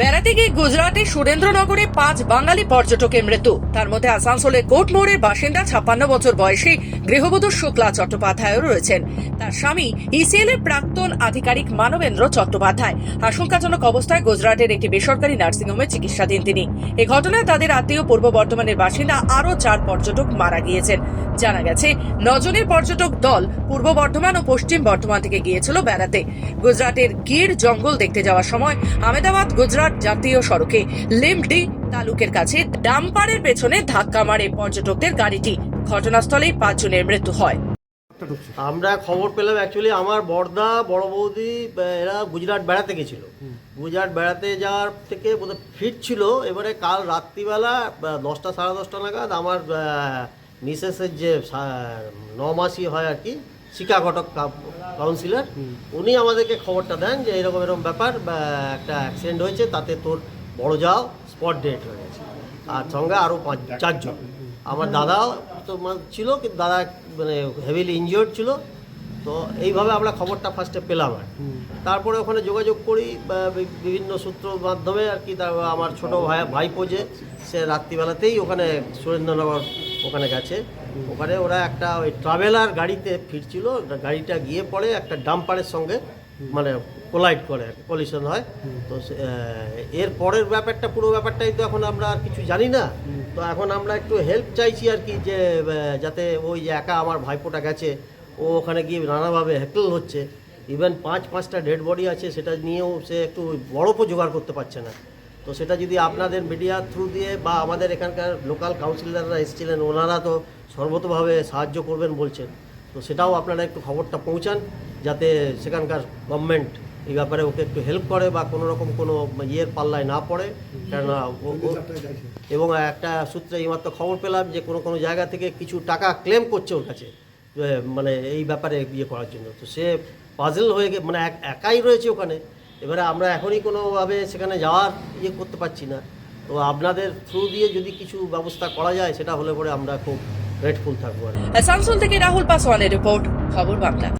বেড়াতে গিয়ে গুজরাটে সুরেন্দ্রনগরে পাঁচ বাঙালি পর্যটকের মৃত্যু। তার মধ্যে আসানসোলের কোটমোড়ের বাসিন্দা ছাপ্পান্ন বছর বয়সী গৃহবধূ শুক্লা চট্টোপাধ্যায়ও রয়েছেন। তার স্বামী ইসিএল এর প্রাক্তন আধিকারিক মানবেন্দ্র চট্টোপাধ্যায়। আশঙ্কাজনক অবস্থায় গুজরাটের একটি বেসরকারি নার্সিংহোমে চিকিৎসাধীন তিনি। এই ঘটনায় তাদের আত্মীয় পূর্ব বর্ধমানের বাসিন্দা আরও চার পর্যটক মারা গিয়েছেন। জানা গেছে, নজনের পর্যটক দল পূর্ব বর্ধমান ও পশ্চিম বর্ধমান থেকে গিয়েছিল বেড়াতে। গুজরাটের গির জঙ্গল দেখতে যাওয়ার সময় আহমেদাবাদ, গুজরাট জাতীয় সড়কে লিমডি তালুকের কাছে ডাম্পারের পেছনে ধাক্কা মারে পর্যটকদের গাড়িটি। ঘটনাস্থলেই পাঁচজনের মৃত্যু হয়। আমরা খবর পেলাম অ্যাকচুয়ালি আমার বর্দা বড় বৌদি এরা গুজরাট বেড়াতে গেছিল। গুজরাট বেড়াতে যাওয়ার থেকে বোধহয় ফিরছিল এবারে কাল রাত্রিবেলা দশটা সাড়ে দশটা নাগাদ আমার মিসেসের যে নমাসি হয় আর কি শিকা ঘটক কাউন্সিলর উনি আমাদেরকে খবরটা দেন যে এরকম এরকম ব্যাপার বা একটা অ্যাক্সিডেন্ট হয়েছে তাতে তোর বড় যাও স্পট ডেট হয়ে গেছে। আর সঙ্গে আরও পাঁচ চারজন। আমার দাদাও তো ছিল কিন্তু দাদা মানে হেভিলি ইনজিওর্ড ছিল। তো এইভাবে আমরা খবরটা ফার্স্টে পেলাম আর তারপরে ওখানে যোগাযোগ করি বিভিন্ন সূত্র মাধ্যমে আর কি তার আমার ছোটো ভাই ভাইপো যে সে রাত্রিবেলাতেই ওখানে সুরেন্দ্রনগর ওখানে গেছে। ওখানে ওরা একটা ওই ট্রাভেলার গাড়িতে ফিরছিল গাড়িটা গিয়ে পড়ে একটা ডাম্পারের সঙ্গে মানে কোলাইড করে কলিশন হয়। তো এর পরের ব্যাপারটা পুরো ব্যাপারটাই তো এখন আমরা আর কিছু জানি না। তো এখন আমরা একটু হেল্প চাইছি আর কি যে যাতে ওই যে একা আমার ভাইপোটা গেছে ও ওখানে গিয়ে নানাভাবে হ্যাকল হচ্ছে। ইভেন পাঁচ পাঁচটা ডেড বডি আছে সেটা নিয়েও সে একটু বরফও জোগাড় করতে পারছে না। তো সেটা যদি আপনাদের মিডিয়া থ্রু দিয়ে বা আমাদের এখানকার লোকাল কাউন্সিলররা এসেছিলেন, ওনারা তো সর্বতভাবে সাহায্য করবেন বলছেন। তো সেটাও আপনারা একটু খবরটা পৌঁছান, যাতে সেখানকার গভর্নমেন্ট এই ব্যাপারে ওকে একটু হেল্প করে বা কোনো রকম কোনো ইয়ের পাল্লায় না পড়ে। কেননা এবং একটা সূত্রে এইমাত্র খবর পেলাম যে কোনো কোনো জায়গা থেকে কিছু টাকা ক্লেম করছে ওর কাছে মানে এই ব্যাপারে ইয়ে করার জন্য। তো সে পাজল হয়ে মানে এক- একাই রয়েছে ওখানে। এবারে আমরা এখনই কোনোভাবে সেখানে যাওয়ার ইয়ে করতে পারছি না তো আপনাদের থ্রু দিয়ে যদি কিছু ব্যবস্থা করা যায়, সেটা হলে পরে আমরা খুব গ্রেটফুল থাকব। আসানসোল থেকে রাহুল পাসওয়ানের রিপোর্ট খবর বাংলা